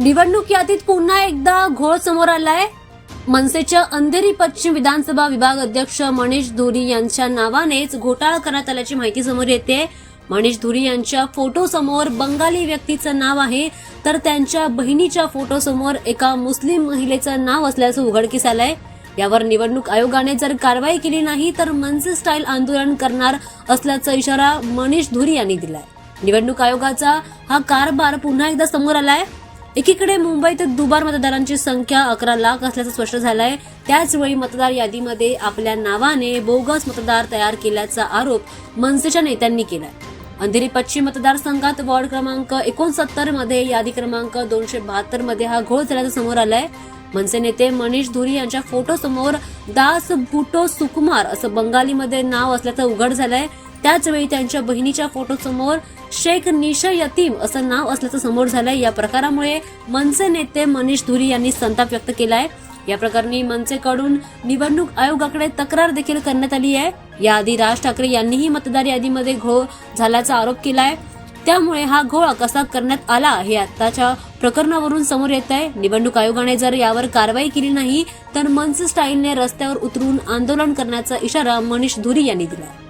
निवडणूक यादीत पुन्हा एकदा घोळ समोर आलाय. मनसेच्या अंधेरी पश्चिम विधानसभा विभाग अध्यक्ष मनीष धुरी यांच्या नावानेच घोटाळा करण्यात आल्याची माहिती समोर येते. मनीष धुरी यांच्या फोटो समोर बंगाली व्यक्तीचं नाव आहे. तर त्यांच्या बहिणीच्या फोटो समोर एका मुस्लिम महिलेचं नाव असल्याचं उघडकीस आलंय. यावर निवडणूक आयोगाने जर कारवाई केली नाही तर मनसे स्टाईल आंदोलन करणार असल्याचा इशारा मनीष धुरी यांनी दिलाय. निवडणूक आयोगाचा हा कारभार पुन्हा एकदा समोर आलाय. एकीकडे मुंबईत दुबार मतदारांची संख्या अकरा लाख असल्याचं स्पष्ट झालंय. त्याचवेळी मतदार यादीमध्ये आपल्या नावाने बोगस मतदार तयार केल्याचा आरोप मनसेच्या नेत्यांनी केलाय. अंधेरी पश्चिम मतदारसंघात वॉर्ड क्रमांक एकोणसत्तरमध्ये यादी क्रमांक दोनशे बहात्तरमध्ये हा घोळ झाल्याचं समोर आलाय. मनसे नेते मनीष धुरी यांच्या फोटो समोर दास बुटो सुकुमार असं बंगालीमध्ये नाव असल्याचं उघड झालंय. त्याचवेळी त्यांच्या बहिणीच्या फोटो समोर शेख निशा यतीम असं नाव असल्याचं समोर झालंय. या प्रकारामुळे मनसे नेते मनीष धुरी यांनी संताप व्यक्त केलाय. या प्रकरणी मनसेकडून निवडणूक आयोगाकडे तक्रार देखील करण्यात आली आहे. याआधी राज ठाकरे यांनीही मतदार यादीमध्ये घोळ झाल्याचा आरोप केलाय. त्यामुळे हा घोळ कसा करण्यात आला हे आताच्या प्रकरणावरून समोर येत आहे निवडणूक आयोगाने जर यावर कारवाई केली नाही तर मनसे स्टाईलने रस्त्यावर उतरून आंदोलन करण्याचा इशारा मनीष धुरी यांनी दिला